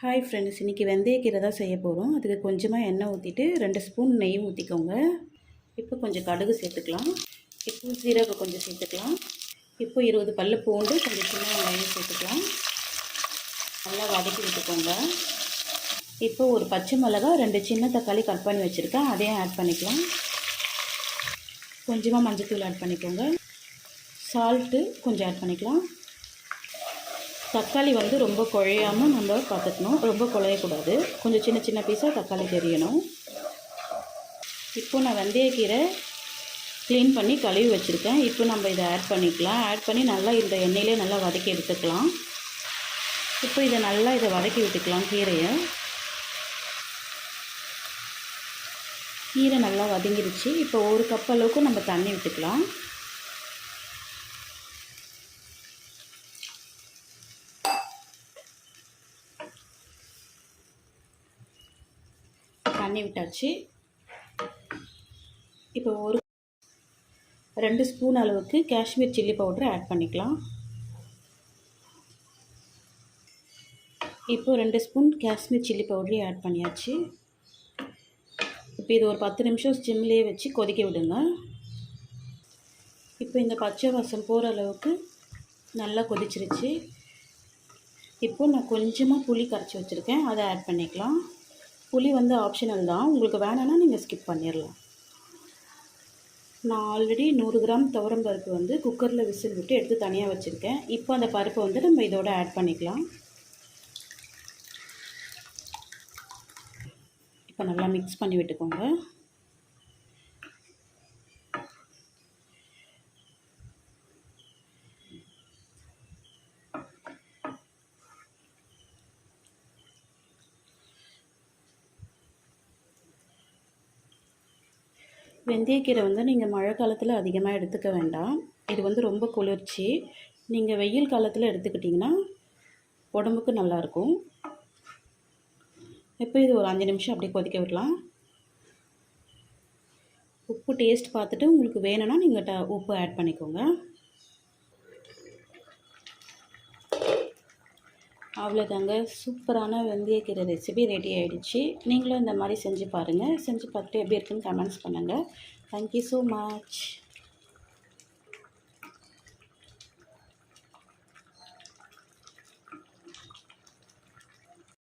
Hi friends இன்றைக்கி வெந்தயக்கீரை தான் செய்ய போகிறோம் அதுக்கு கொஞ்சமாக எண்ணெய் ஊற்றிட்டு ரெண்டு ஸ்பூன் நெய் ஊற்றிக்கோங்க இப்போ கொஞ்சம் கடுகு சேர்த்துக்கலாம். இப்போ சீரகம் கொஞ்சம் சேர்த்துக்கலாம். இப்போ இருபது பல்லு பூண்டு கொஞ்சம் சின்ன வெங்காயம் சேர்த்துக்கலாம். நல்லா வதக்கி விட்டுக்கோங்க. இப்போ ஒரு பச்சை மிளகா ரெண்டு சின்ன தக்காளி கட் பண்ணி வச்சுருக்கேன். அதையும் ஆட் பண்ணிக்கலாம். கொஞ்சமாக மஞ்சத்தூள் ஆட் பண்ணிக்கோங்க. சால்ட்டு கொஞ்சம் ஆட் பண்ணிக்கலாம். தக்காளி வந்து ரொம்ப குழையாமல் நம்ம பார்த்துக்கணும். ரொம்ப குழையக்கூடாது. கொஞ்சம் சின்ன சின்ன பீஸாக தக்காளி தெரியணும். இப்போ நான் வெந்தயக்கீரை க்ளீன் பண்ணி கழுவி வச்சுருக்கேன். இப்போ நம்ம இதை ஆட் பண்ணிக்கலாம். ஆட் பண்ணி நல்லா இந்த எண்ணெயிலே நல்லா வதக்கி எடுத்துக்கலாம். இப்போ இதை நல்லா இதை வதக்கி விட்டுக்கலாம் கீரையை. கீரை நல்லா வதங்கிடுச்சு இப்போ ஒரு கப் அளவுக்கு நம்ம தண்ணி விட்டுக்கலாம். தண்ணி விட்டாச்சு. இப்போ ஒரு ரெண்டு ஸ்பூன் அளவுக்கு காஷ்மீர் சில்லி பவுடர் ஆட் பண்ணிக்கலாம். இப்போ ரெண்டு ஸ்பூன் காஷ்மீர் சில்லி பவுடரையும் ஆட் பண்ணியாச்சு. இப்போ இது ஒரு பத்து நிமிஷம் ஸ்டிம்லேயே வச்சு கொதிக்க விடுங்க. இப்போ இந்த பச்சை வாசம் போகிற அளவுக்கு நல்லா கொதிச்சிருச்சு. இப்போ நான் கொஞ்சமாக புளி கரைச்சி வச்சுருக்கேன். அதை ஆட் பண்ணிக்கலாம். புளி வந்து ஆப்ஷனல் தான். உங்களுக்கு வேணும்னா நீங்கள் ஸ்கிப் பண்ணிடலாம் நான் ஆல்ரெடி நூறு கிராம் துவரம் பருப்பு வந்து குக்கரில் விசில் விட்டு எடுத்து தனியாக வச்சுருக்கேன். இப்போ அந்த பருப்பை வந்து நம்ம இதோட ஆட் பண்ணிக்கலாம். இப்போ நல்லா மிக்ஸ் பண்ணி விட்டுக்கோங்க. வெந்தயக்கீரை வந்து நீங்கள் மழை காலத்தில் அதிகமாக எடுத்துக்க வேண்டாம். இது வந்து ரொம்ப குளிர்ச்சி. நீங்கள் வெயில் காலத்தில் எடுத்துக்கிட்டிங்கன்னா உடம்புக்கு நல்லாயிருக்கும் இப்போ இது ஒரு அஞ்சு நிமிஷம் அப்படியே கொதிக்க விடலாம். உப்பு டேஸ்ட் பார்த்துட்டு உங்களுக்கு வேணும்னா நீங்கள் உப்பு ஆட் பண்ணிக்கோங்க. அவ்வளோதாங்க. சூப்பரான வெந்தயக்கீரை ரெசிபி ரெடி ஆகிடுச்சு நீங்களும் இந்த மாதிரி செஞ்சு பாருங்கள் செஞ்சு பார்த்துட்டு எப்படி இருக்குன்னு கமெண்ட்ஸ் பண்ணுங்கள் தேங்க்யூ ஸோ மச்